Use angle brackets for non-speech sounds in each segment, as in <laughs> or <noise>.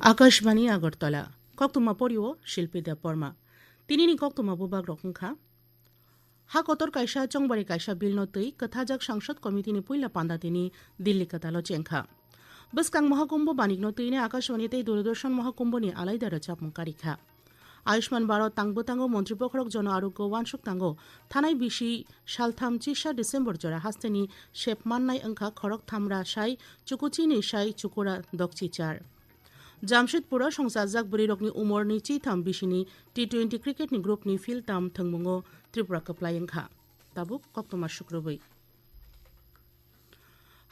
আকাশবাণী আগরতলা। কক্তমা পরিও, শিল্পী দেব বর্মা। তিনি নি কক্তমা বুবাগ রকমখা ha kotor kaisa chongbari kaisa bilno tui kathajak সংসদ কমিটিনি পুইলা পান্দাতিনি দিল্লি কাতালো চেংখা। বসকাং মহাকুম্ভ বানিকনো তুইনে আকাশবাণীতে দূরদর্শন মহাকুম্ভনি আলাইদা রচাপমু কারিখা আয়ুষ্মান ভারত মন্ত্রী মন্ত্রীপক্ষরক জন আরোগ্য, ওয়ানসুক তাঙ্গ। থানায় বিশি সালথাম চিসা ডিসেম্বর জরা হাস্তেনি, শেপ মান্নাই অঙ্কা খরক থামরা সাই চুকুচিনি সাই, চুকুরা দকচি চার। জামশেদপুর সংসার জামশেদপুরা সংসারজাক বুড়িরকনি উমরনি চিথাম বিশিনি টি টোয়েন্টি ক্রিকেট নি গ্রুপ নি গ্রুপনি ফিল্ডাম থংমুঙ্গ ত্রিপুরা কপ্লাই কাপলাইংখা তাবুক কক্তমা শুক্রবৈ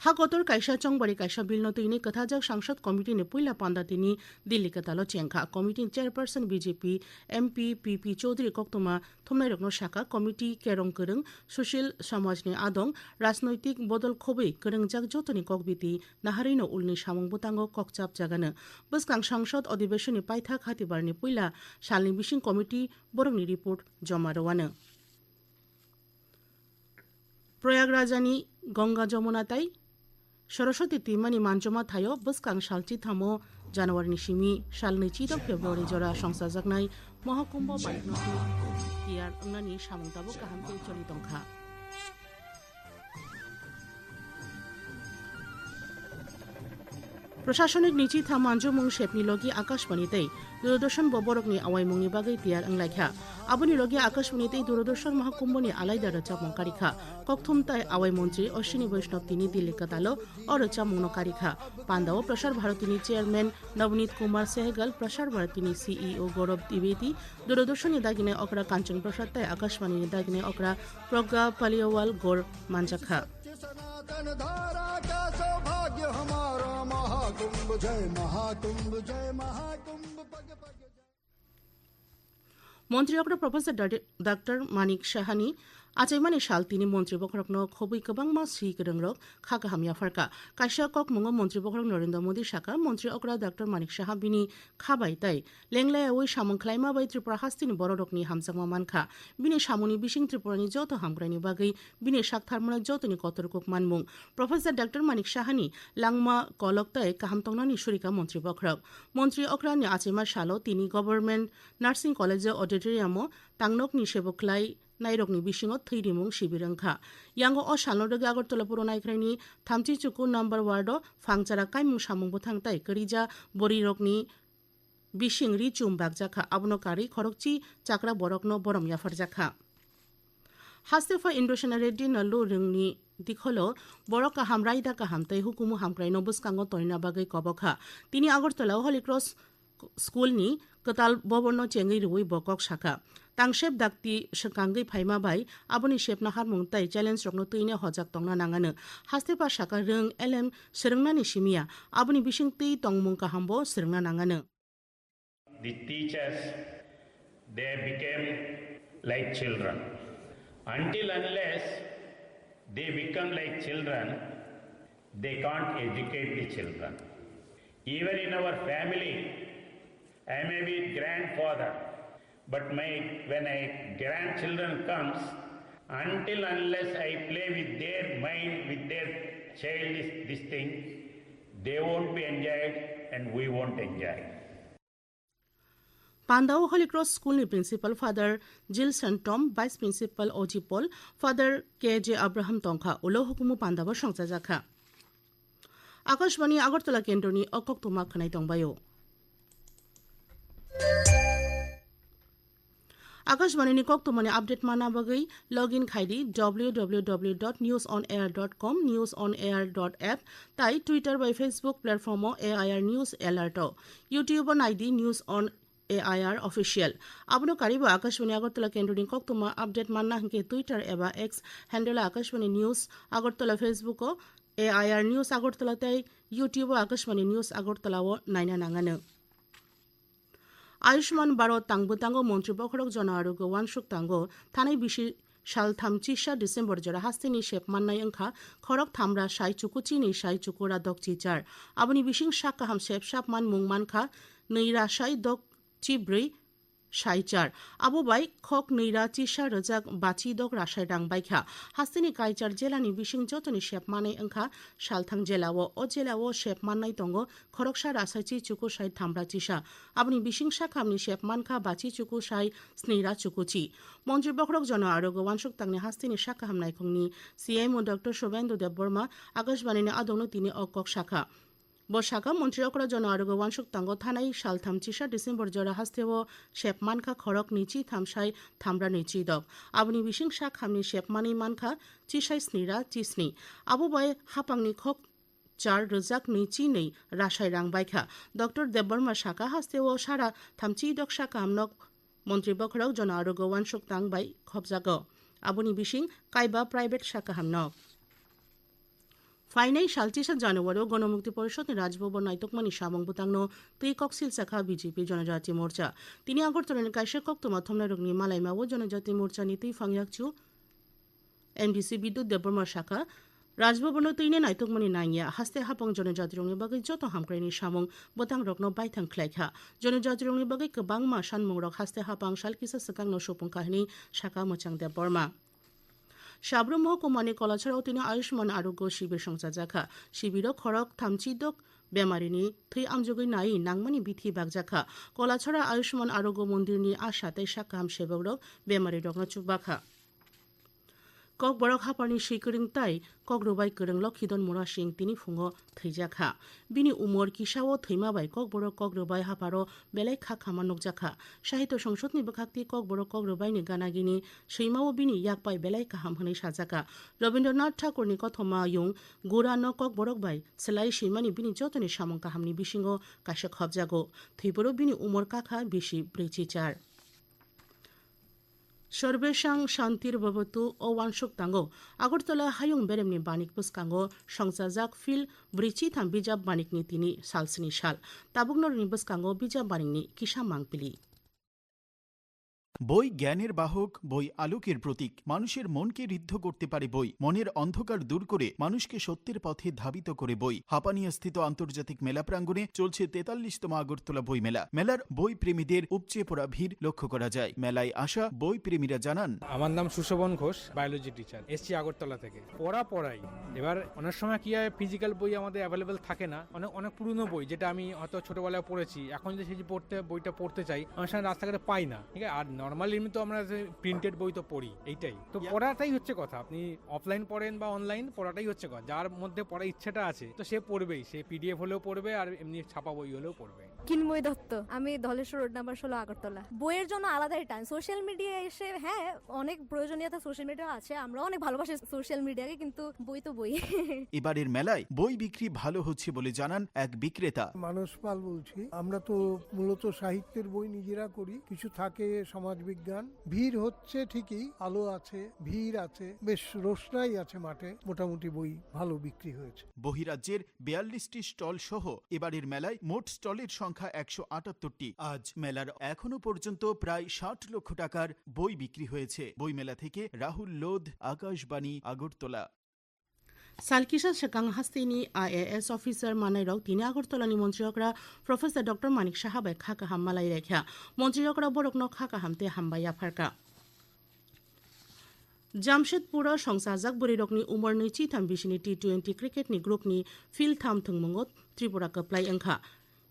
शुक्रबै ha kotor kaisa chongbari kaisa bilno tuini kathajak সংসদ কমিটিনি পুইলা পান্দাতিনি Delhi কাতালো চেংখা কমিটিন chairperson BJP MP PP Chaudhary কক্তমা থমনাই রকনো শাখা কমিটি কেরং করং সুশীল সমাজনি আদং রাজনৈতিক বদল খবৈ করংজাক যতনি ককবিতি নাহারিনো উলনি সামং বুতাঙ্গ ককচাপ জাগানো বসকাং সংসদ অধিবেশননি পাইথা খাতিবারনি পুইলা সালনি বিসিং কমিটি বরংনি রিপোর্ট জমা রওয়ানো প্রয়াগরাজানি গঙ্গা যমুনাতাই সরস্বতী তিমানি মানজমা থায় বসকাং সালচি থামো। জানুয়ারি সিমি সালনি চিদ ফেব্রুয়ারি জরা সংসাজাকনাই মহাকুম্ভ বাইক তিয়ার ওংনানি সামংতাবো কাহামতে চলি দংখা प्रशासनिक नीति था मांजो मुंग शेपनी लोगी आकाशवाणी तई दूरदर्शन बबरक ने अवाई मुंगनि बागै तियार अंग लाइखा आबुनि लोगी आकाशवाणी तई दूरदर्शन महाकुम्भ ने आलायदा रचा मंकारिखा कक्थुम तय अवाई मंत्री अश्विनी वैष्णव तिनी दिल्ली कतालो और रचा मुनकारिखा पांदाओ प्रसार भारती ने चेयरमैन नवनीत कुमार सहगल प्रसार भारती ने सीईओ गौरव द्विवेदी दूरदर्शन दागिने ओकरा कांचन प्रसाद तय आकाशवाणी ने दागिने ओकरा प्रज्ञा पालियोवाल गौर मांजाखा महाकुंभ जय महाकुंभ जय महाकुंभ पग पग जय মন্ত্রী অগ্র প্রফেসর ডাক্তার মানিক সাহানি আচাইমানি সাল তিনি মন্ত্রী বখরকন খবই কবাং মা সি গরংরক খাকা হামিয়া ফারকা কাইসা কক মুঙ্গ মন্ত্রী বখরক নরেন্দ্র মোদী শাখা মন্ত্রী অগ্রা ডাক্তার মানিক সাহা বিনি খাবাই তাই লেংলাই ওই সামং খ্লাইমা বাই ত্রিপুরা হাস্তিনি বড় রকনি হামজাংমা মানখা বিনি সামনি বিশিং ত্রিপুরানি যত হামগ্রানি বাগৈ বিনি সাকথারমনা যতনি কতরকুক মানমুং প্রফেসর ডাক্তার মানিক সাহানি লাংমা কলক তাই কাহামতংনানি সুরিকা মন্ত্রী বখরক মন্ত্রী অগ্রানি আচাইমা সালো তিনি গভর্নমেন্ট নার্সিং কলেজ অডিটোরিয়ামও তাংনকনি সেবকলাই nairokni bisingo theirimung sibirangkha yango o salnodogi agartala puro naikraini thamchi chuku number wardo phangchara kaimung samung buthangtai karija borirokni bising ri chum bakjakha abono kari khorokchi chakra borokno borom yafarjakha হাস্তেফা ইন্ডোসেনা রেড্ডি নল্লু রিংনি দিখলো বড় কাহাম রাইদা কাহাম তাই হুকুমু হামক্রাই নবুসকাঙ্গ তৈনা বাগৈ কবখা তিনি আগরতলাও হলিক্রস স্কুলনি কতাল ববর্ণ চেঙ্গি রুই বকক শাখা tangsep dakti shkangai phaima bai aboni shepna har mongtai challenge rokno tuine hojak tongna nangana haste pa shaka reng lm serengna ni simia aboni bising tei tongmong ka hambo serengna nangana the teachers they became like children until unless they become like children they can't educate the children even in our family i may be grandfather But my, when my grandchildren comes, until unless I play with their mind, with their childish this thing, they won't be enjoyed and we won't enjoy. Pandau Holy Cross School Principal Father Jill Santom, Vice Principal Oji Paul, Father K. J. Abraham Tongkha, Ulo Hukumu Pandava Shongsa Zakha. Akashvani Agartala কেন্দ্রনি অকক তোমাক খানাই টংবায়ো কক্তমানি update মানা বাগৈ log in খাইদি W W W dot news on air dot com news on air dot app তাই Twitter by Facebook platform A I R news alert YouTube নাইদি news on AIR official আবনো কারিব আকাশবাণী আগরতলা কেন্দ্রনি কক্তমা update মান্না হিংকে Twitter এবা X handle Akashvani news Agartala Facebook AIR news আগরতলাতে YouTube Akashvani news আগরতলাও নাইনা নাঙানো। আয়ুষ্মান ভারত তাংবুতাঙ্গ বখরক জন আরোগ্য ওয়ানসুক তাঙ্গো থানাই বিশি সাল থামচিসা ডিসেম্বর জরা হাস্তিনি শেপ মান্নাই অংখা খরক থামরা সাই চুকুচিনি সাই চুকুরা দকচি চার আবনি বিশিং সাক কাহাম শেপ সাপ মান মুং, মানখা, নৈরা সাই দক চিব্রৈ সাইচার। আবু বাই খক, নৈরা চিসা রজাক, বাচি, দক রাসাই রাং বাইখা হাস্তিনি কাইচার, জেলানি বিসিং যতনি, শেপ, মানাই ওংখা সালথাং জেলাও। ও জেলাও শেপ মাননাই দङ খরকসা রাসাইচি চুকু, সাই, থামরা চিসা বিসিং সাখামনি শেপ, মানখা, বাচি, চুকু, সাই, স্নেরা চুকুচি মন্ত্রী বখরক, জন আরোগ্য, ওয়ানসুক, তাংনি হাস্তিনি শাখা, হামনাই, খংনি। সিএম ও ডক্টর শুভেন্দু দেব বর্মা, আকাশবাণীনি আদৌনো, তিনি অকক শাখা। বসাকা মন্ত্রী অকরা জন আরোগ্য ওয়ানসুক তাঙ্গ থানাই সালথাম চিসা ডিসেম্বর জরা হাস্তেও শেপ মানখা খরক নিচি থামসাই থামরা নিচি দক। আবনি বিসিং শাক হামনি শেপ মানি মানখা চিসাই স্নিরা চিসনি। আবু বয় হাপাংনি খক চার রোজাক নিচি নেই রাসাই রাং বাইখা। ডক্টর দেববর্মা শাখা হাস্তেও সারা থামচি দক শাখা আমনক মন্ত্রী বখরক জন আরোগ্য ওয়ানসুক তাং বাই খবজাগ। আবনি বিসিং কাইবা প্রাইভেট শাখা হামনক। ফাইনাই সালচিসা জানুয়ারিও গণমুক্তি পরিষদ রাজভবন নাইতকমানি সামং বুতাংন তুই কক্সিল শাখা বিজেপি জনজাতি মোর্চা তিনি আগরতলানি কাইসে কক্ত মাথমনা রগনি মালাইমাও জনজাতি মোর্চা নীতি ফাংয়াকচু এমডিসি বিদ্যুৎ দেববর্মা শাখা রাজভবন তৈনে নাইতকমানি নাইয়া হাস্তে হাপং জনজাতি রংনি বাগै যত হামক্রাইনি সামং বতাং রকনো বাইথাং খ্লাইখা জনজাতি রংনি বাগै गोबां मा सानमुं रक हास्ते हापां सालकिसा सकांनो सुपुं काहिनी শাখা মোচাং দেববর্মা সাব্রম কলা ছাড়াও তিনি আয়ুষ্মান আরোগ্য শিবির সংসার জাখা। শিবির খরক থামচিদক বেমারিনী থৈ আমযোগী নাই নাংমানি বিথি বাগজাখা কলাছড়া আয়ুষ্মান আরোগ্য মন্দিরনি আশাতে সাক্ষাম সেবক বেমারি রগ্ন চুকবাখা কক বরক হাপানি সেইকরিং তাই কক রবাই করং লক্ষিদন মুরা সিং তিনি ফুঙো থৈজাখা বিনি উমর কিসাও থৈমাবাই কক বড় কক রবাই হাপারো বেলাই খা খামা নকজাখা সাহিত্য সংসদনি বখাক্তি কক বড় কক রবাইনি গানাগিনি সৈমাও বিনি ইয়াকপাই বেলাই কাহাম হनै সাজাকা রবীন্দ্রনাথ ঠাকুরনি কথমা ইয়ং গুরান কক বরক বাই সেলাই সৈমানি বিনি যতনি সামং কাহামনি বিসিঙ্গ কাশে খবজাগো থৈবরো বিনি উমর কাখা বিসি ব্রেচি চার। সর্বেশাং শান্তির ভবতু ও ওয়ানসুক তাঙ্গ। আগরতলা হায়ং বেরেমনি বানিক পুস্কাঙ্গ। সংসাজাক ফিল ব্রিচি থাম বিজাব বাণিকনি তিনি সালসিনি সাল তাবুকনর বুসকাঙ্গো বিজাব বাণিকনি কিসা মাংপিলি। বই জ্ঞানের বাহক, বই আলোকের প্রতীক। মানুষের মনকে ঋদ্ধ করতে পারে বই। মনের অন্ধকার দূর করে মানুষকে সত্যের পথে ধাবিত করে বই। হাপানিয়া স্থিত আন্তর্জাতিক মেলা প্রাঙ্গণে চলছে তেতাল্লিশতম আগরতলা বই মেলা। মেলার বই প্রেমীদের উপচে পড়া ভিড় লক্ষ্য করা যায়। মেলায় আসা বই প্রেমীরা জানান, আমার নাম সুশোভন ঘোষ, বায়োলজি টিচার, এসছি আগরতলা থেকে। পড়া পড়াই। এবার অনেক সময় কি হয় ফিজিক্যাল বই আমাদের অ্যাভেলেবেল থাকে না। অনেক অনেক পুরনো বই, যেটা আমি হয়তো ছোটবেলায় পড়েছি। এখন যদি সেই পড়তে, বইটা পড়তে চাই, অনেক সময় রাস্তাঘাটে পাই না। ঠিক আছে? আর নর্মালি এমনি তো আমরা প্রিন্টেড বই তো পড়ি এইটাই। তো পড়াটাই হচ্ছে কথা। আপনি অফলাইন পড়েন বা অনলাইন পড়াটাই হচ্ছে কথা। যার মধ্যে পড়ার ইচ্ছেটা আছে তো সে পড়বেই। সে পিডিএফ হলেও পড়বে আর এমনি ছাপা বই হলেও পড়বে। কিন্ময় দত্ত। আমি ধলেশ্বর রোড নাম্বার ষোলো আগরতলা। বইয়ের জন্য আলাদাই টাইম সোশ্যাল মিডিয়া এসে হ্যাঁ অনেক প্রয়োজনীয়তা সোশ্যাল মিডিয়া আছে। আমরা অনেক ভালোবাসি সোশ্যাল মিডিয়াকে কিন্তু বই তো বই। <laughs> এবারের মেলায় বই বিক্রি ভালো হচ্ছে বলে জানান এক বিক্রেতা। মানস পাল বলছি। আমরা তো মূলত সাহিত্যের বই নিজেরা করি। কিছু থাকে সমাজবিজ্ঞান ভিড় হচ্ছে ঠিকই, আলো আছে, ভিড় আছে, বেশ রোশনাই আছে মাঠে। মোটামুটি বই ভালো বিক্রি হয়েছে। বহিরাজ্যের বিয়াল্লিশটি স্টল সহ এবারের মেলায় মোট স্টলের সংখ্যা একশো আটাত্তরটি। আজ মেলার এখনও পর্যন্ত প্রায় ষাট লক্ষ টাকার বই বিক্রি হয়েছে। বইমেলা থেকে রাহুল লোধ, আকাশবাণী, আগরতলা। সালকিশা শেখাং হাস্তিনি আইএএস অফিসার মানাই রক তিনি আগরতলা নি মন্ত্রীকরা প্রফেসর ডক্টর মানিক সাহা বাই খাকা হামমালাই রেখা। মন্ত্রীকরা ন খাকা হামতে হামবাইয়া আফারকা। জামশেদপুর সংসাজাক বরিরকনি উমরনি চিথাম বিশিনি টি টোয়েন্টি গ্রুপ নি, ফিল থাম থংমঙ্গত ত্রিপুরা কাপলাই এংখা।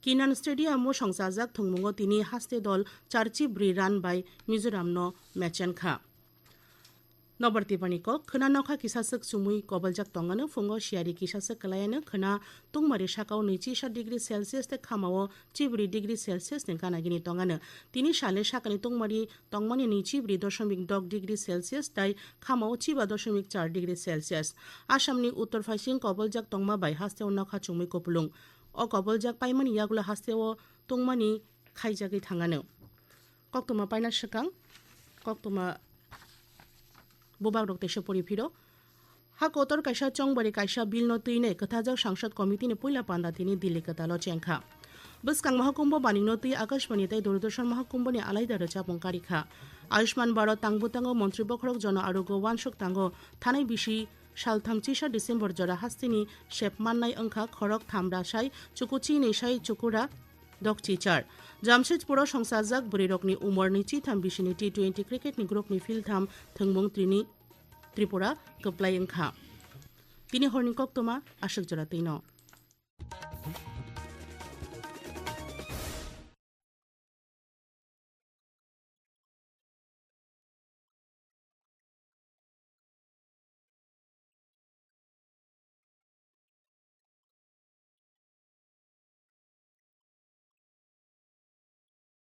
কিনান স্টেডিয়াম স্টেডিয়ামও সংসাজাক থংমঙ্গ তিনি হাস্তে দল চারচি ব্রি রান বাই মিজোরাম ন ম্যাচ খা nobartibani ko khna nokha kisasak chumui kobaljak tongano fungo shiari kisasak kalayana khna tungmari shakao nichi sha degree celsius te khamao chibri degree celsius ne kana gini tongano tini shale shakani tungmari tongmani ni chibri দশমিক দশ degree Celsius তাই খামাও Chiba দশমিক চার degree Celsius আসামনি উত্তর ফাইসিং কবলজাক তংমা by হাস্তে অন্য খা চুমি কপলুং অ কবলজাক পাইমানি ইয়াগুলো হাস্তে ও তংমানি খাইজাগি থাঙানো কক্তমা পাইনা সেকাং কক্তমা खाइजागै थांगानो कक्तमा पाइना सकां कक्तमा বুবাক রক্তেশে পরিফিরো হা কোতর কাইসা চংবারি কাইসা বিল ন তুইনে কথাজাক সাংসদ কমিটিনে পয়লা পান্দা তিনি দিল্লি কথালো চেংখা বসকাং মহাকুম্ভ বানিনো তুই আকাশবাণী তাই দূরদর্শন মহাকুম্ভনি আলাইদা রচা পঙ্কারিখা আয়ুষ্মান ভারত তাংবুতাঙ্গ মন্ত্রী বখরক জন আরোগ্য ওয়ানসক তাঙ্গ থানাই বিশি সালথাম চিসা ডিসেম্বর জরা হাস্তিনি শেপ মান্নাই ওংখা খরক থামরা সাই চুকুচি নেশাই চুকুরা dokchi char jamshedpuro songsajak borirokni umorni chitham bisini T20 cricketni groupni filtham thungmung trini Tripura কপ্লাই ওংখা তিনি হরনি কক্তমা আশোক জোড়াতেই